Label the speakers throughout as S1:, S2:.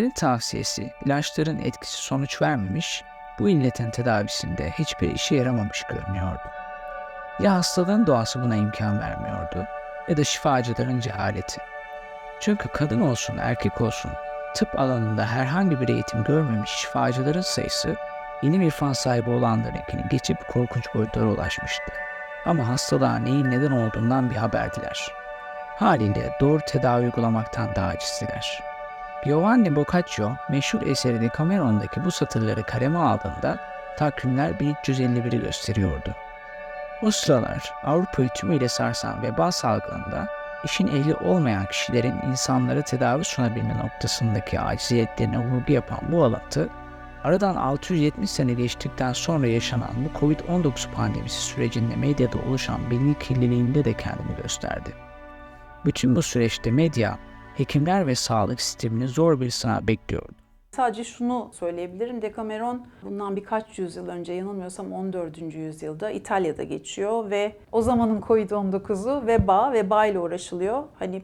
S1: Hekimlerin tavsiyesi ilaçların etkisi sonuç vermemiş, bu illetin tedavisinde hiçbir işe yaramamış görünüyordu. Ya hastalığın doğası buna imkan vermiyordu ya da şifacıların cehaleti. Çünkü kadın olsun erkek olsun tıp alanında herhangi bir eğitim görmemiş şifacıların sayısı ilim irfan sahibi olanlarınkini geçip korkunç boyutlara ulaşmıştı. Ama hastalığa neyin neden olduğundan bir haberdiler. Haliyle doğru tedavi uygulamaktan daha acizdiler. Giovanni Boccaccio meşhur eseri Decameron'daki bu satırları kaleme aldığında takvimler 1351'i gösteriyordu. O sıralar Avrupa'yı tümüyle sarsan veba salgınında işin ehli olmayan kişilerin insanlara tedavi sunabilme noktasındaki aciziyetlerine vurgu yapan bu alıntı, aradan 670 sene geçtikten sonra yaşanan bu Covid-19 pandemisi sürecinde medyada oluşan bilgi kirliliğinde de kendini gösterdi. Bütün bu süreçte medya, hekimler ve sağlık sistemini zor bir sınav bekliyordu.
S2: Sadece şunu söyleyebilirim. Decameron bundan birkaç yüzyıl önce yanılmıyorsam 14. yüzyılda İtalya'da geçiyor ve o zamanın Covid-19'u veba, veba ile uğraşılıyor. Hani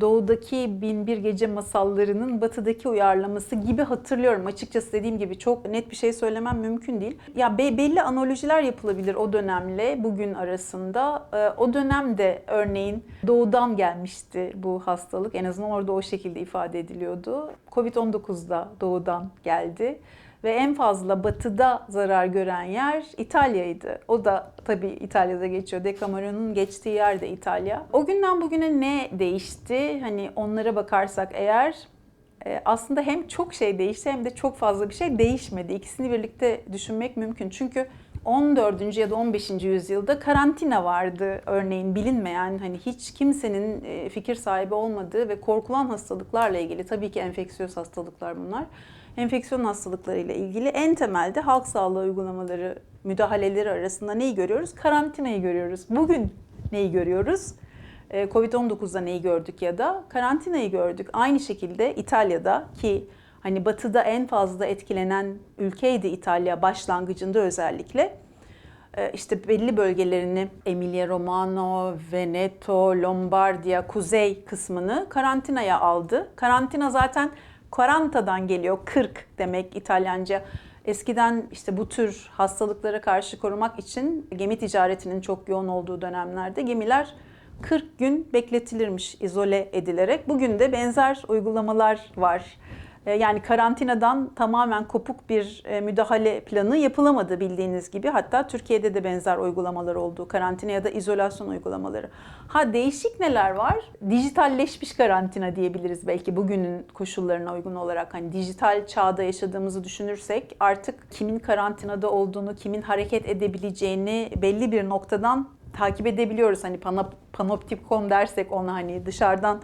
S2: doğudaki Binbir Gece masallarının batıdaki uyarlaması gibi hatırlıyorum. Açıkçası dediğim gibi çok net bir şey söylemem mümkün değil. Ya be- belli analojiler yapılabilir o dönemle bugün arasında. Ee, o dönemde örneğin doğudan gelmişti bu hastalık. En azından orada o şekilde ifade ediliyordu. Covid-19 da doğudan geldi. Ve en fazla batıda zarar gören yer İtalya'ydı. O da tabii İtalya'da geçiyor. Decameron'un geçtiği yer de İtalya. O günden bugüne ne değişti? Hani onlara bakarsak eğer e, aslında hem çok şey değişti hem de çok fazla bir şey değişmedi. İkisini birlikte düşünmek mümkün. Çünkü 14. ya da 15. yüzyılda karantina vardı örneğin bilinmeyen hani hiç kimsenin e, fikir sahibi olmadığı ve korkulan hastalıklarla ilgili tabii ki enfeksiyöz hastalıklar bunlar. Enfeksiyon hastalıklarıyla ilgili en temelde halk sağlığı uygulamaları, müdahaleleri arasında neyi görüyoruz? Karantinayı görüyoruz. Bugün neyi görüyoruz? E, Covid-19'da neyi gördük ya da karantinayı gördük. Aynı şekilde İtalya'da ki hani batıda en fazla etkilenen ülkeydi İtalya başlangıcında özellikle. E, işte belli bölgelerini Emilia Romano, Veneto, Lombardia, kuzey kısmını karantinaya aldı. Karantina zaten Quaranta'dan geliyor. 40 demek İtalyanca. Eskiden işte bu tür hastalıklara karşı korumak için gemi ticaretinin çok yoğun olduğu dönemlerde gemiler 40 gün bekletilirmiş izole edilerek. Bugün de benzer uygulamalar var. E, Yani karantinadan tamamen kopuk bir e, müdahale planı yapılamadı bildiğiniz gibi. Hatta Türkiye'de de benzer uygulamalar oldu. Karantina ya da izolasyon uygulamaları. Ha değişik neler var? Dijitalleşmiş karantina diyebiliriz belki bugünün koşullarına uygun olarak. Hani dijital çağda yaşadığımızı düşünürsek artık kimin karantinada olduğunu, kimin hareket edebileceğini belli bir noktadan takip edebiliyoruz. Hani panop, panoptikon dersek ona hani dışarıdan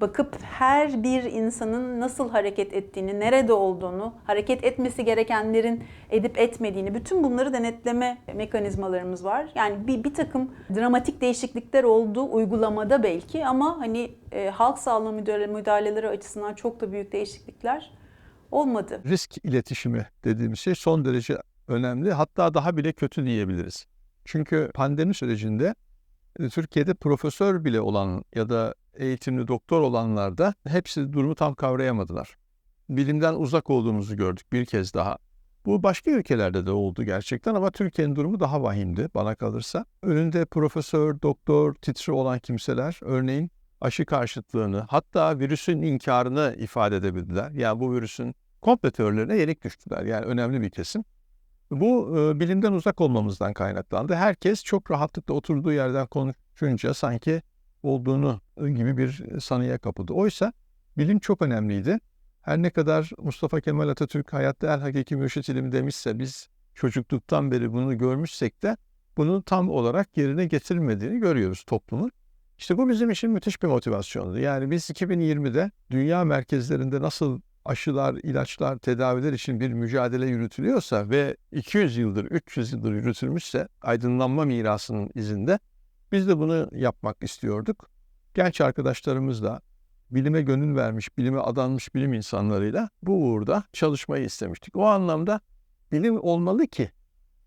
S2: bakıp her bir insanın nasıl hareket ettiğini, nerede olduğunu, hareket etmesi gerekenlerin edip etmediğini, bütün bunları denetleme mekanizmalarımız var. Yani bir, bir takım dramatik değişiklikler oldu uygulamada belki ama hani e, halk sağlığı müdahale, müdahaleleri açısından çok da büyük değişiklikler olmadı.
S3: risk iletişimi dediğimiz şey son derece önemli. Hatta daha bile kötü diyebiliriz. Çünkü pandemi sürecinde Türkiye'de profesör bile olan ya da eğitimli doktor olanlar da hepsi durumu tam kavrayamadılar. Bilimden uzak olduğumuzu gördük bir kez daha. Bu başka ülkelerde de oldu gerçekten ama Türkiye'nin durumu daha vahimdi bana kalırsa. Önünde profesör, doktor, titri olan kimseler örneğin aşı karşıtlığını hatta virüsün inkarını ifade edebildiler. Yani bu virüsün komple teorilerine yenik düştüler. Yani önemli bir kesim. Bu e, bilimden uzak olmamızdan kaynaklandı. Herkes çok rahatlıkla oturduğu yerden konuşunca sanki olduğunu gibi bir sanıya kapıldı. Oysa bilim çok önemliydi. Her ne kadar Mustafa Kemal Atatürk hayatta el hakiki mürşit ilim demişse biz çocukluktan beri bunu görmüşsek de bunu tam olarak yerine getirmediğini görüyoruz toplumun. İşte bu bizim için müthiş bir motivasyondu. Yani biz 2020'de dünya merkezlerinde nasıl aşılar, ilaçlar, tedaviler için bir mücadele yürütülüyorsa ve 200 yıldır, 300 yıldır yürütülmüşse aydınlanma mirasının izinde biz de bunu yapmak istiyorduk. Genç arkadaşlarımızla, bilime gönül vermiş, bilime adanmış bilim insanlarıyla bu uğurda çalışmayı istemiştik. O anlamda bilim olmalı ki,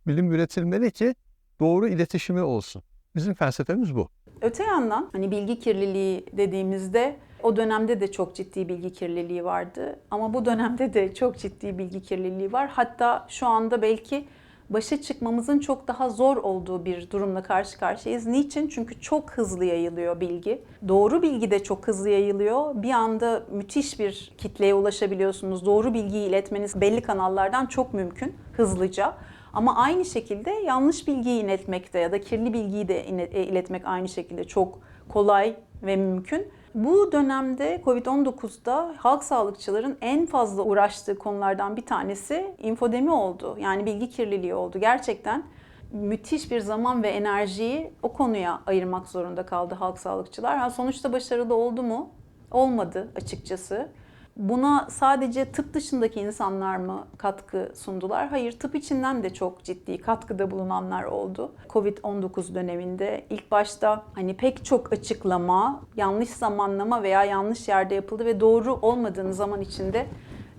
S3: bilim üretilmeli ki doğru iletişimi olsun. Bizim felsefemiz bu.
S2: Öte yandan hani bilgi kirliliği dediğimizde o dönemde de çok ciddi bilgi kirliliği vardı. Ama bu dönemde de çok ciddi bilgi kirliliği var. Hatta şu anda belki başa çıkmamızın çok daha zor olduğu bir durumla karşı karşıyayız. Niçin? Çünkü çok hızlı yayılıyor bilgi. Doğru bilgi de çok hızlı yayılıyor. Bir anda müthiş bir kitleye ulaşabiliyorsunuz. Doğru bilgiyi iletmeniz belli kanallardan çok mümkün hızlıca. Ama aynı şekilde yanlış bilgiyi iletmekte ya da kirli bilgiyi de e, iletmek aynı şekilde çok kolay ve mümkün. Bu dönemde Covid-19'da halk sağlıkçıların en fazla uğraştığı konulardan bir tanesi infodemi oldu. Yani bilgi kirliliği oldu. Gerçekten müthiş bir zaman ve enerjiyi o konuya ayırmak zorunda kaldı halk sağlıkçılar. Ha, sonuçta başarılı oldu mu? Olmadı açıkçası. Buna sadece tıp dışındaki insanlar mı katkı sundular? Hayır, tıp içinden de çok ciddi katkıda bulunanlar oldu. Covid-19 döneminde ilk başta hani pek çok açıklama, yanlış zamanlama veya yanlış yerde yapıldı ve doğru olmadığını zaman içinde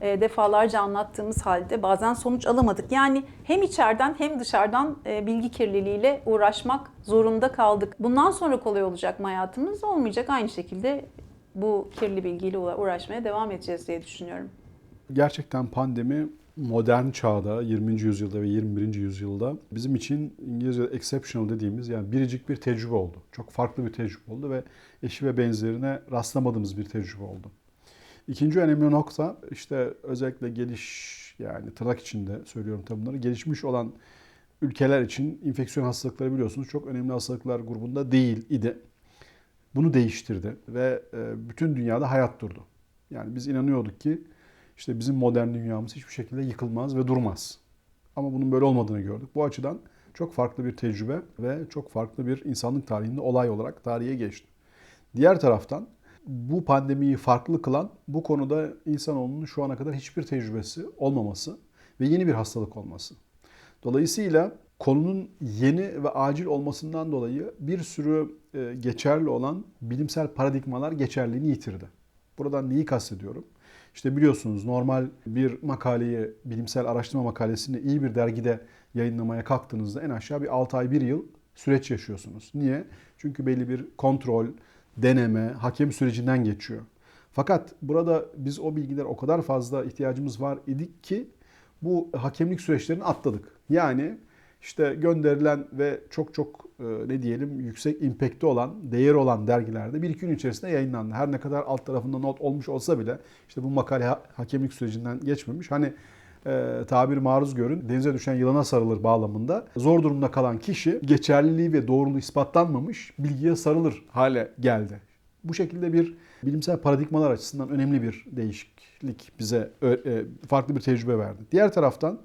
S2: e, defalarca anlattığımız halde bazen sonuç alamadık. Yani hem içeriden hem dışarıdan e, bilgi kirliliğiyle uğraşmak zorunda kaldık. Bundan sonra kolay olacak mı hayatımız? Olmayacak. Aynı şekilde bu kirli bilgiyle uğraşmaya devam edeceğiz diye düşünüyorum.
S4: Gerçekten pandemi modern çağda 20. yüzyılda ve 21. yüzyılda bizim için İngilizce exceptional dediğimiz yani biricik bir tecrübe oldu. Çok farklı bir tecrübe oldu ve eşi ve benzerine rastlamadığımız bir tecrübe oldu. İkinci önemli nokta işte özellikle geliş yani tırnak içinde söylüyorum tabi bunları gelişmiş olan ülkeler için infeksiyon hastalıkları biliyorsunuz çok önemli hastalıklar grubunda değil idi bunu değiştirdi ve e, bütün dünyada hayat durdu. Yani biz inanıyorduk ki işte bizim modern dünyamız hiçbir şekilde yıkılmaz ve durmaz. Ama bunun böyle olmadığını gördük. Bu açıdan çok farklı bir tecrübe ve çok farklı bir insanlık tarihinde olay olarak tarihe geçti. Diğer taraftan bu pandemiyi farklı kılan bu konuda insanoğlunun şu ana kadar hiçbir tecrübesi olmaması ve yeni bir hastalık olması. Dolayısıyla konunun yeni ve acil olmasından dolayı bir sürü e, geçerli olan bilimsel paradigmalar geçerliğini yitirdi. Buradan neyi kastediyorum? İşte biliyorsunuz normal bir makaleyi, bilimsel araştırma makalesini iyi bir dergide yayınlamaya kalktığınızda en aşağı bir 6 ay 1 yıl süreç yaşıyorsunuz. Niye? Çünkü belli bir kontrol, deneme, hakem sürecinden geçiyor. Fakat burada biz o bilgiler o kadar fazla ihtiyacımız var idik ki bu hakemlik süreçlerini atladık. Yani işte gönderilen ve çok çok e, ne diyelim yüksek impact'i olan, değeri olan dergilerde bir iki gün içerisinde yayınlandı. Her ne kadar alt tarafında not olmuş olsa bile işte bu makale hakemlik sürecinden geçmemiş. Hani e, tabir maruz görün denize düşen yılana sarılır bağlamında zor durumda kalan kişi geçerliliği ve doğruluğu ispatlanmamış bilgiye sarılır hale geldi. Bu şekilde bir bilimsel paradigmalar açısından önemli bir değişiklik bize e, farklı bir tecrübe verdi. Diğer taraftan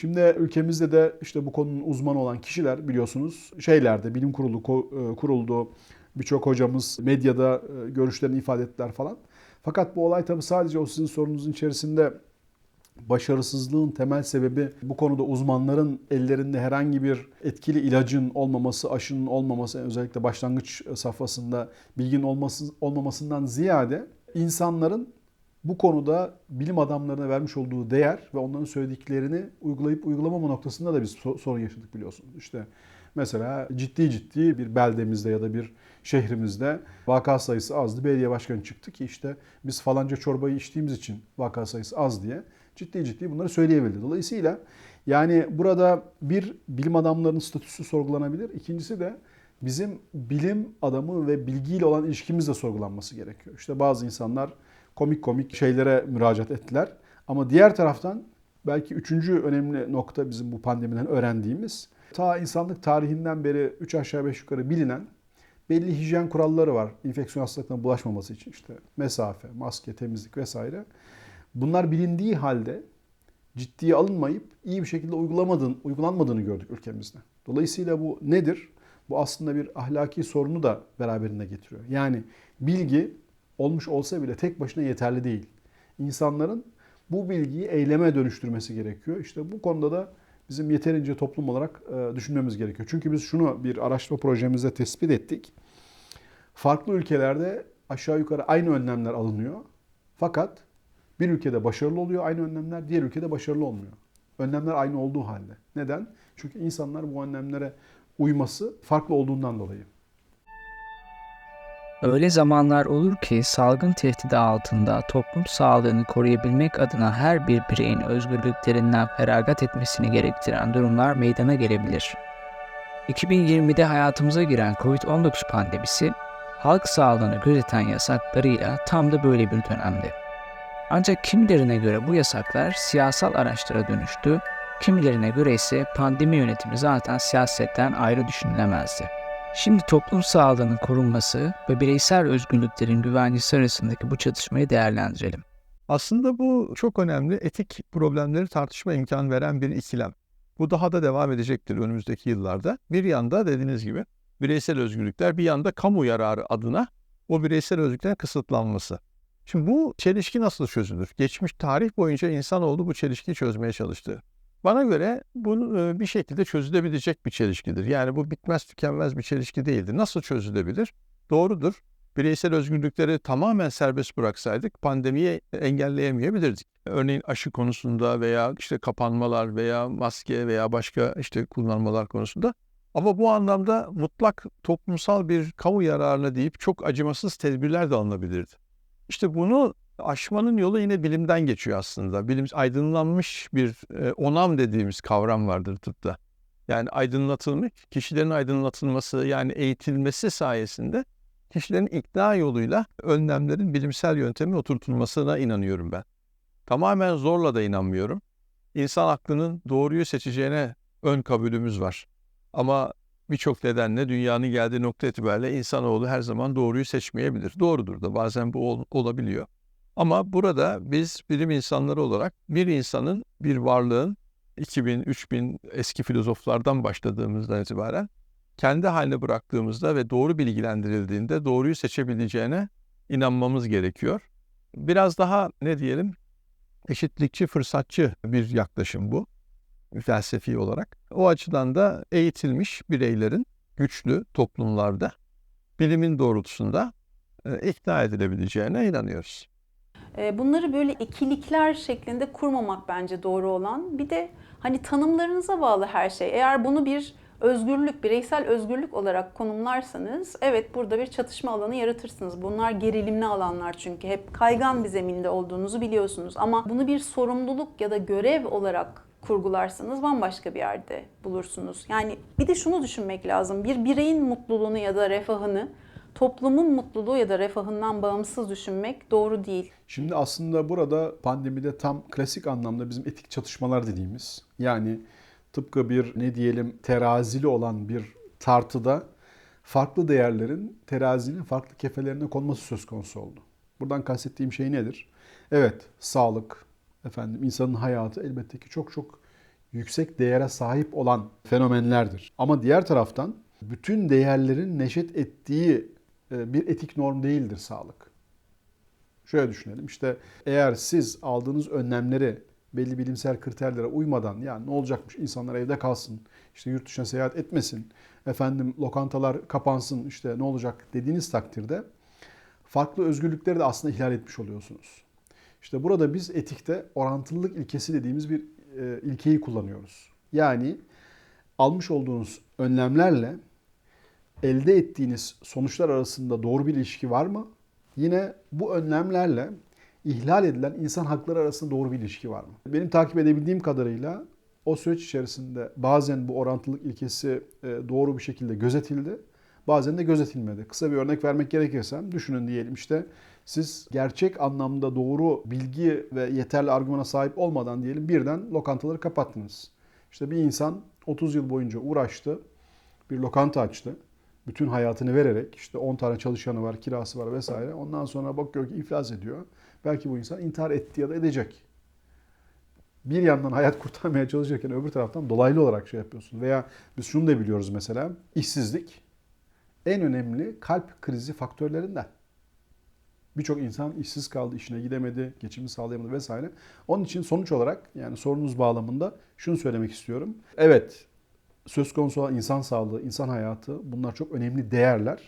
S4: Şimdi ülkemizde de işte bu konunun uzmanı olan kişiler biliyorsunuz şeylerde bilim kurulu e, kuruldu. Birçok hocamız medyada e, görüşlerini ifade ettiler falan. Fakat bu olay tabii sadece o sizin sorunuzun içerisinde başarısızlığın temel sebebi bu konuda uzmanların ellerinde herhangi bir etkili ilacın olmaması, aşının olmaması, özellikle başlangıç safhasında bilgin olması, olmamasından ziyade insanların bu konuda bilim adamlarına vermiş olduğu değer ve onların söylediklerini uygulayıp uygulamama noktasında da biz sorun yaşadık biliyorsunuz. İşte mesela ciddi ciddi bir beldemizde ya da bir şehrimizde vaka sayısı azdı. Belediye başkanı çıktı ki işte biz falanca çorbayı içtiğimiz için vaka sayısı az diye ciddi ciddi bunları söyleyebildi. Dolayısıyla yani burada bir bilim adamlarının statüsü sorgulanabilir. İkincisi de bizim bilim adamı ve bilgiyle olan ilişkimiz de sorgulanması gerekiyor. İşte bazı insanlar komik komik şeylere müracaat ettiler. Ama diğer taraftan belki üçüncü önemli nokta bizim bu pandemiden öğrendiğimiz ta insanlık tarihinden beri 3 aşağı 5 yukarı bilinen belli hijyen kuralları var. İnfeksiyon hastalıklarına bulaşmaması için işte mesafe, maske, temizlik vesaire. Bunlar bilindiği halde ciddiye alınmayıp iyi bir şekilde uygulamadığını, uygulanmadığını gördük ülkemizde. Dolayısıyla bu nedir? Bu aslında bir ahlaki sorunu da beraberinde getiriyor. Yani bilgi olmuş olsa bile tek başına yeterli değil. İnsanların bu bilgiyi eyleme dönüştürmesi gerekiyor. İşte bu konuda da bizim yeterince toplum olarak e, düşünmemiz gerekiyor. Çünkü biz şunu bir araştırma projemizde tespit ettik. Farklı ülkelerde aşağı yukarı aynı önlemler alınıyor. Fakat bir ülkede başarılı oluyor aynı önlemler, diğer ülkede başarılı olmuyor. Önlemler aynı olduğu halde. Neden? Çünkü insanlar bu önlemlere uyması farklı olduğundan dolayı.
S1: Öyle zamanlar olur ki salgın tehdidi altında toplum sağlığını koruyabilmek adına her bir bireyin özgürlüklerinden feragat etmesini gerektiren durumlar meydana gelebilir. 2020'de hayatımıza giren COVID-19 pandemisi, halk sağlığını gözeten yasaklarıyla tam da böyle bir dönemdi. Ancak kimilerine göre bu yasaklar siyasal araçlara dönüştü, kimilerine göre ise pandemi yönetimi zaten siyasetten ayrı düşünülemezdi. Şimdi toplum sağlığının korunması ve bireysel özgürlüklerin güvencesi arasındaki bu çatışmayı değerlendirelim.
S3: Aslında bu çok önemli etik problemleri tartışma imkanı veren bir ikilem. Bu daha da devam edecektir önümüzdeki yıllarda. Bir yanda dediğiniz gibi bireysel özgürlükler, bir yanda kamu yararı adına o bireysel özgürlüklerin kısıtlanması. Şimdi bu çelişki nasıl çözülür? Geçmiş tarih boyunca insanoğlu bu çelişkiyi çözmeye çalıştı. Bana göre bu e, bir şekilde çözülebilecek bir çelişkidir. Yani bu bitmez tükenmez bir çelişki değildir. Nasıl çözülebilir? Doğrudur. Bireysel özgürlükleri tamamen serbest bıraksaydık pandemiyi engelleyemeyebilirdik. Örneğin aşı konusunda veya işte kapanmalar veya maske veya başka işte kullanmalar konusunda. Ama bu anlamda mutlak toplumsal bir kamu yararına deyip çok acımasız tedbirler de alınabilirdi. İşte bunu aşmanın yolu yine bilimden geçiyor aslında. Bilim aydınlanmış bir e, onam dediğimiz kavram vardır tıpta. Yani aydınlatılmış, kişilerin aydınlatılması yani eğitilmesi sayesinde kişilerin ikna yoluyla önlemlerin bilimsel yöntemi oturtulmasına inanıyorum ben. Tamamen zorla da inanmıyorum. İnsan aklının doğruyu seçeceğine ön kabulümüz var. Ama birçok nedenle dünyanın geldiği nokta itibariyle insanoğlu her zaman doğruyu seçmeyebilir. Doğrudur da bazen bu ol- olabiliyor. Ama burada biz bilim insanları olarak bir insanın, bir varlığın 2000, 3000 eski filozoflardan başladığımızdan itibaren kendi haline bıraktığımızda ve doğru bilgilendirildiğinde doğruyu seçebileceğine inanmamız gerekiyor. Biraz daha ne diyelim eşitlikçi, fırsatçı bir yaklaşım bu felsefi olarak. O açıdan da eğitilmiş bireylerin güçlü toplumlarda bilimin doğrultusunda e, ikna edilebileceğine inanıyoruz.
S2: E, Bunları böyle ikilikler şeklinde kurmamak bence doğru olan. Bir de hani tanımlarınıza bağlı her şey. Eğer bunu bir özgürlük, bireysel özgürlük olarak konumlarsanız evet burada bir çatışma alanı yaratırsınız. Bunlar gerilimli alanlar çünkü hep kaygan bir zeminde olduğunuzu biliyorsunuz. Ama bunu bir sorumluluk ya da görev olarak kurgularsanız bambaşka bir yerde bulursunuz. Yani bir de şunu düşünmek lazım. Bir bireyin mutluluğunu ya da refahını toplumun mutluluğu ya da refahından bağımsız düşünmek doğru değil.
S4: Şimdi aslında burada pandemide tam klasik anlamda bizim etik çatışmalar dediğimiz yani tıpkı bir ne diyelim terazili olan bir tartıda farklı değerlerin terazinin farklı kefelerine konması söz konusu oldu. Buradan kastettiğim şey nedir? Evet, sağlık, efendim insanın hayatı elbette ki çok çok yüksek değere sahip olan fenomenlerdir. Ama diğer taraftan bütün değerlerin neşet ettiği bir etik norm değildir sağlık. Şöyle düşünelim işte eğer siz aldığınız önlemleri belli bilimsel kriterlere uymadan ya ne olacakmış insanlar evde kalsın, işte yurt dışına seyahat etmesin, efendim lokantalar kapansın işte ne olacak dediğiniz takdirde farklı özgürlükleri de aslında ihlal etmiş oluyorsunuz. İşte burada biz etikte orantılılık ilkesi dediğimiz bir e, ilkeyi kullanıyoruz. Yani almış olduğunuz önlemlerle elde ettiğiniz sonuçlar arasında doğru bir ilişki var mı? Yine bu önlemlerle ihlal edilen insan hakları arasında doğru bir ilişki var mı? Benim takip edebildiğim kadarıyla o süreç içerisinde bazen bu orantılılık ilkesi e, doğru bir şekilde gözetildi. Bazen de gözetilmedi. Kısa bir örnek vermek gerekirse düşünün diyelim işte siz gerçek anlamda doğru bilgi ve yeterli argümana sahip olmadan diyelim birden lokantaları kapattınız. İşte bir insan 30 yıl boyunca uğraştı, bir lokanta açtı. Bütün hayatını vererek işte 10 tane çalışanı var, kirası var vesaire. Ondan sonra bakıyor ki iflas ediyor. Belki bu insan intihar etti ya da edecek. Bir yandan hayat kurtarmaya çalışırken öbür taraftan dolaylı olarak şey yapıyorsun. Veya biz şunu da biliyoruz mesela işsizlik en önemli kalp krizi faktörlerinden. Birçok insan işsiz kaldı, işine gidemedi, geçimini sağlayamadı vesaire. Onun için sonuç olarak yani sorunuz bağlamında şunu söylemek istiyorum. Evet, söz konusu olan insan sağlığı, insan hayatı bunlar çok önemli değerler.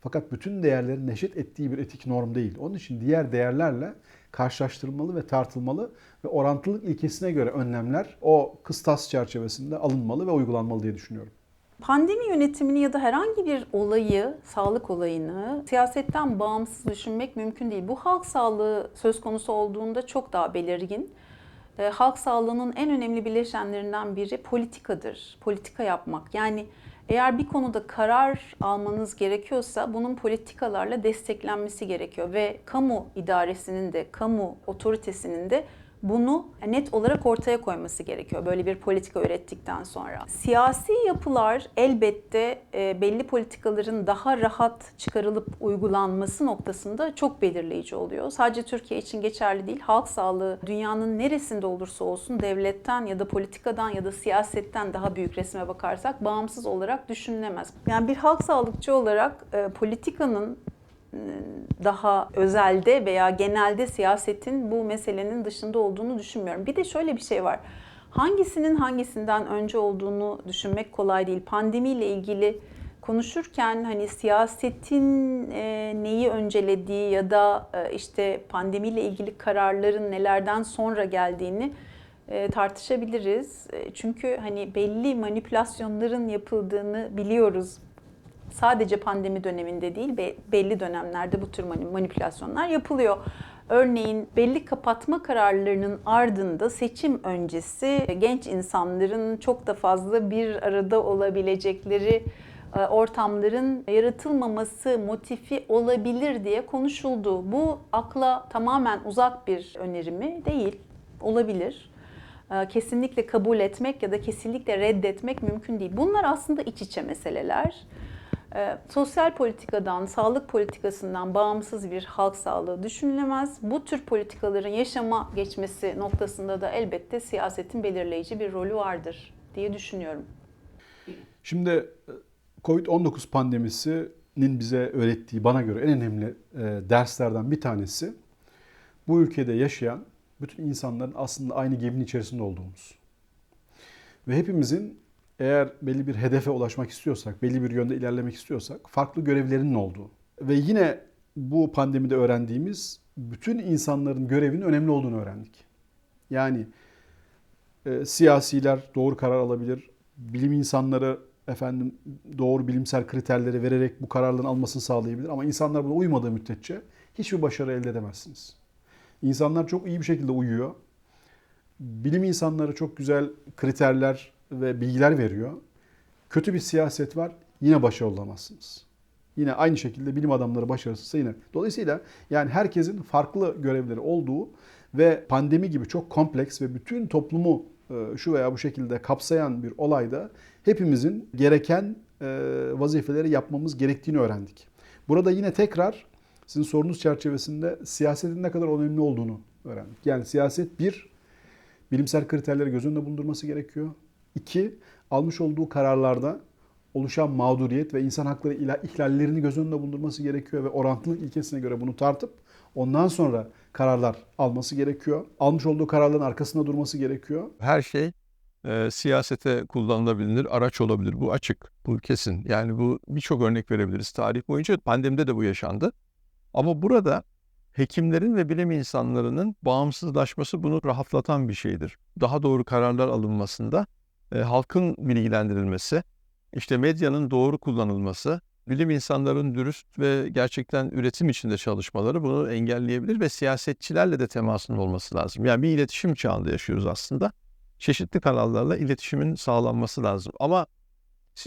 S4: Fakat bütün değerlerin neşet ettiği bir etik norm değil. Onun için diğer değerlerle karşılaştırılmalı ve tartılmalı ve orantılılık ilkesine göre önlemler o kıstas çerçevesinde alınmalı ve uygulanmalı diye düşünüyorum.
S2: Pandemi yönetimini ya da herhangi bir olayı, sağlık olayını siyasetten bağımsız düşünmek mümkün değil. Bu halk sağlığı söz konusu olduğunda çok daha belirgin. E, halk sağlığının en önemli bileşenlerinden biri politikadır. Politika yapmak. Yani eğer bir konuda karar almanız gerekiyorsa bunun politikalarla desteklenmesi gerekiyor ve kamu idaresinin de, kamu otoritesinin de bunu net olarak ortaya koyması gerekiyor böyle bir politika ürettikten sonra. Siyasi yapılar elbette e, belli politikaların daha rahat çıkarılıp uygulanması noktasında çok belirleyici oluyor. Sadece Türkiye için geçerli değil. Halk sağlığı dünyanın neresinde olursa olsun devletten ya da politikadan ya da siyasetten daha büyük resme bakarsak bağımsız olarak düşünülemez. Yani bir halk sağlıkçı olarak e, politikanın daha özelde veya genelde siyasetin bu meselenin dışında olduğunu düşünmüyorum. Bir de şöyle bir şey var. Hangisinin hangisinden önce olduğunu düşünmek kolay değil. Pandemiyle ilgili konuşurken hani siyasetin e, neyi öncelediği ya da e, işte pandemiyle ilgili kararların nelerden sonra geldiğini e, tartışabiliriz. E, çünkü hani belli manipülasyonların yapıldığını biliyoruz sadece pandemi döneminde değil belli dönemlerde bu tür manipülasyonlar yapılıyor. Örneğin belli kapatma kararlarının ardında seçim öncesi genç insanların çok da fazla bir arada olabilecekleri e, ortamların yaratılmaması motifi olabilir diye konuşuldu. Bu akla tamamen uzak bir önerimi değil, olabilir. E, kesinlikle kabul etmek ya da kesinlikle reddetmek mümkün değil. Bunlar aslında iç içe meseleler. E, sosyal politikadan, sağlık politikasından bağımsız bir halk sağlığı düşünülemez. Bu tür politikaların yaşama geçmesi noktasında da elbette siyasetin belirleyici bir rolü vardır diye düşünüyorum.
S4: Şimdi e, Covid-19 pandemisinin bize öğrettiği bana göre en önemli e, derslerden bir tanesi bu ülkede yaşayan bütün insanların aslında aynı geminin içerisinde olduğumuz. Ve hepimizin eğer belli bir hedefe ulaşmak istiyorsak, belli bir yönde ilerlemek istiyorsak farklı görevlerinin olduğu ve yine bu pandemide öğrendiğimiz bütün insanların görevinin önemli olduğunu öğrendik. Yani e, siyasiler doğru karar alabilir, bilim insanları efendim doğru bilimsel kriterleri vererek bu kararların almasını sağlayabilir ama insanlar buna uymadığı müddetçe hiçbir başarı elde edemezsiniz. İnsanlar çok iyi bir şekilde uyuyor. Bilim insanları çok güzel kriterler ve bilgiler veriyor. Kötü bir siyaset var yine başarılı olamazsınız. Yine aynı şekilde bilim adamları başarısızsa yine. Dolayısıyla yani herkesin farklı görevleri olduğu ve pandemi gibi çok kompleks ve bütün toplumu e, şu veya bu şekilde kapsayan bir olayda hepimizin gereken e, vazifeleri yapmamız gerektiğini öğrendik. Burada yine tekrar sizin sorunuz çerçevesinde siyasetin ne kadar önemli olduğunu öğrendik. Yani siyaset bir, bilimsel kriterleri göz önünde bulundurması gerekiyor. İki, almış olduğu kararlarda oluşan mağduriyet ve insan hakları ihlallerini göz önünde bulundurması gerekiyor ve orantılılık ilkesine göre bunu tartıp ondan sonra kararlar alması gerekiyor. Almış olduğu kararların arkasında durması gerekiyor.
S3: Her şey e, siyasete kullanılabilir, araç olabilir. Bu açık, bu kesin. Yani bu birçok örnek verebiliriz. Tarih boyunca pandemide de bu yaşandı. Ama burada hekimlerin ve bilim insanlarının bağımsızlaşması bunu rahatlatan bir şeydir. Daha doğru kararlar alınmasında e, halkın bilgilendirilmesi, işte medyanın doğru kullanılması, bilim insanların dürüst ve gerçekten üretim içinde çalışmaları bunu engelleyebilir ve siyasetçilerle de temasın olması lazım. Yani bir iletişim çağında yaşıyoruz aslında. Çeşitli kanallarla iletişimin sağlanması lazım. Ama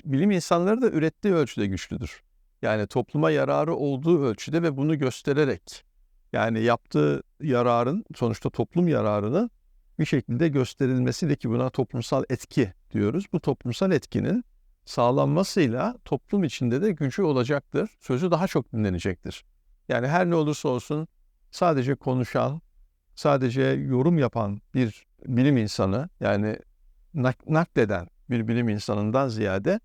S3: bilim insanları da ürettiği ölçüde güçlüdür. Yani topluma yararı olduğu ölçüde ve bunu göstererek yani yaptığı yararın sonuçta toplum yararını bir şekilde gösterilmesi de ki buna toplumsal etki diyoruz. Bu toplumsal etkinin sağlanmasıyla toplum içinde de gücü olacaktır. Sözü daha çok dinlenecektir. Yani her ne olursa olsun sadece konuşan, sadece yorum yapan bir bilim insanı yani nakleden bir bilim insanından ziyade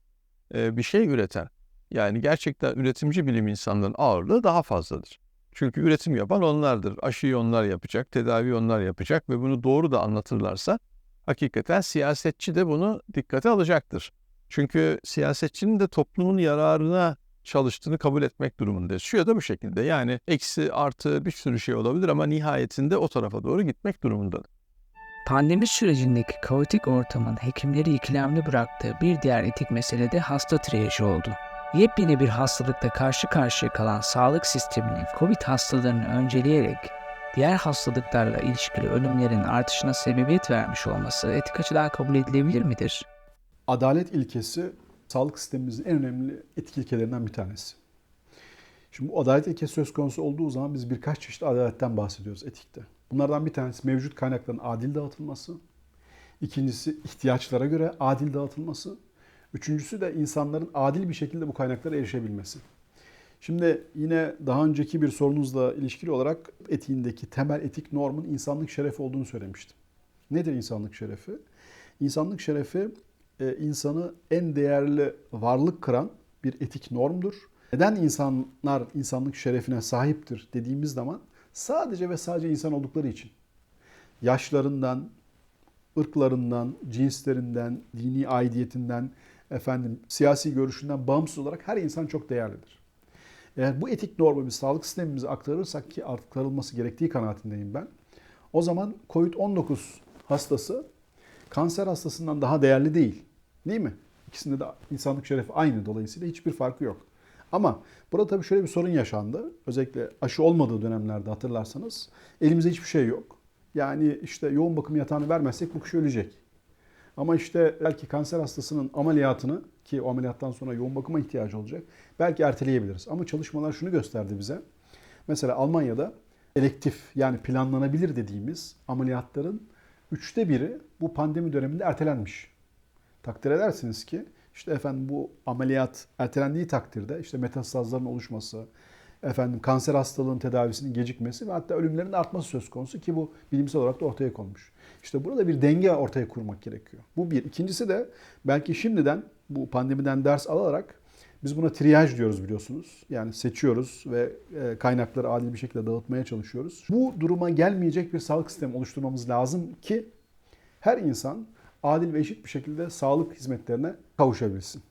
S3: e, bir şey üreten yani gerçekten üretimci bilim insanlarının ağırlığı daha fazladır. Çünkü üretim yapan onlardır. Aşıyı onlar yapacak, tedavi onlar yapacak ve bunu doğru da anlatırlarsa hakikaten siyasetçi de bunu dikkate alacaktır. Çünkü siyasetçinin de toplumun yararına çalıştığını kabul etmek durumundayız. Şu ya da bu şekilde yani eksi artı bir sürü şey olabilir ama nihayetinde o tarafa doğru gitmek durumunda.
S1: Pandemi sürecindeki kaotik ortamın hekimleri ikilemli bıraktığı bir diğer etik mesele de hasta triyajı oldu. Yepyeni bir hastalıkla karşı karşıya kalan sağlık sisteminin COVID hastalığını önceleyerek diğer hastalıklarla ilişkili ölümlerin artışına sebebiyet vermiş olması etik açıdan kabul edilebilir midir?
S4: Adalet ilkesi sağlık sistemimizin en önemli etik ilkelerinden bir tanesi. Şimdi bu adalet ilkesi söz konusu olduğu zaman biz birkaç çeşit adaletten bahsediyoruz etikte. Bunlardan bir tanesi mevcut kaynakların adil dağıtılması. İkincisi ihtiyaçlara göre adil dağıtılması. Üçüncüsü de insanların adil bir şekilde bu kaynaklara erişebilmesi. Şimdi yine daha önceki bir sorunuzla ilişkili olarak etiğindeki temel etik normun insanlık şerefi olduğunu söylemiştim. Nedir insanlık şerefi? İnsanlık şerefi e, insanı en değerli varlık kıran bir etik normdur. Neden insanlar insanlık şerefine sahiptir dediğimiz zaman sadece ve sadece insan oldukları için. Yaşlarından, ırklarından, cinslerinden, dini aidiyetinden, efendim siyasi görüşünden bağımsız olarak her insan çok değerlidir. Eğer bu etik bir sağlık sistemimize aktarırsak ki aktarılması gerektiği kanaatindeyim ben. O zaman COVID-19 hastası kanser hastasından daha değerli değil. Değil mi? İkisinde de insanlık şerefi aynı dolayısıyla hiçbir farkı yok. Ama burada tabii şöyle bir sorun yaşandı. Özellikle aşı olmadığı dönemlerde hatırlarsanız elimizde hiçbir şey yok. Yani işte yoğun bakım yatağını vermezsek bu kişi ölecek. Ama işte belki kanser hastasının ameliyatını ki o ameliyattan sonra yoğun bakıma ihtiyacı olacak. Belki erteleyebiliriz. Ama çalışmalar şunu gösterdi bize. Mesela Almanya'da elektif yani planlanabilir dediğimiz ameliyatların üçte biri bu pandemi döneminde ertelenmiş. Takdir edersiniz ki işte efendim bu ameliyat ertelendiği takdirde işte metastazların oluşması, efendim kanser hastalığın tedavisinin gecikmesi ve hatta ölümlerin artması söz konusu ki bu bilimsel olarak da ortaya konmuş. İşte burada bir denge ortaya kurmak gerekiyor. Bu bir. İkincisi de belki şimdiden bu pandemiden ders alarak biz buna triyaj diyoruz biliyorsunuz. Yani seçiyoruz ve e, kaynakları adil bir şekilde dağıtmaya çalışıyoruz. Bu duruma gelmeyecek bir sağlık sistemi oluşturmamız lazım ki her insan adil ve eşit bir şekilde sağlık hizmetlerine kavuşabilsin.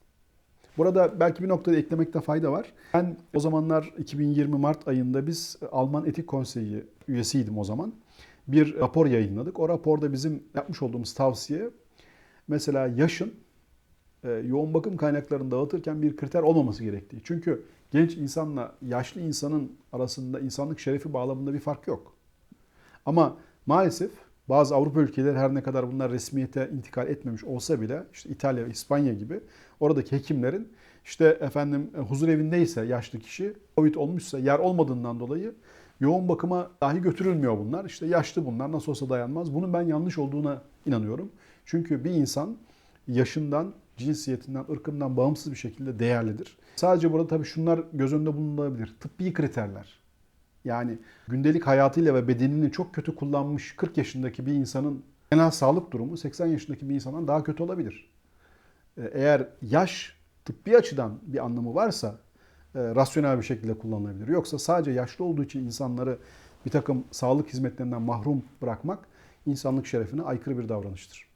S4: Burada belki bir noktada eklemekte fayda var. Ben o zamanlar 2020 Mart ayında biz Alman Etik Konseyi üyesiydim o zaman. Bir rapor yayınladık. O raporda bizim yapmış olduğumuz tavsiye mesela yaşın e, yoğun bakım kaynaklarını dağıtırken bir kriter olmaması gerektiği. Çünkü genç insanla yaşlı insanın arasında insanlık şerefi bağlamında bir fark yok. Ama maalesef bazı Avrupa ülkeleri her ne kadar bunlar resmiyete intikal etmemiş olsa bile işte İtalya İspanya gibi oradaki hekimlerin işte efendim e, huzur evindeyse yaşlı kişi Covid olmuşsa yer olmadığından dolayı yoğun bakıma dahi götürülmüyor bunlar. İşte yaşlı bunlar nasıl olsa dayanmaz. Bunun ben yanlış olduğuna inanıyorum. Çünkü bir insan yaşından, cinsiyetinden, ırkından bağımsız bir şekilde değerlidir. Sadece burada tabii şunlar göz önünde bulunabilir. Tıbbi kriterler. Yani gündelik hayatıyla ve bedenini çok kötü kullanmış 40 yaşındaki bir insanın genel sağlık durumu 80 yaşındaki bir insandan daha kötü olabilir. Ee, Eğer yaş tıbbi açıdan bir anlamı varsa e, rasyonel bir şekilde kullanılabilir. Yoksa sadece yaşlı olduğu için insanları bir takım sağlık hizmetlerinden mahrum bırakmak insanlık şerefine aykırı bir davranıştır.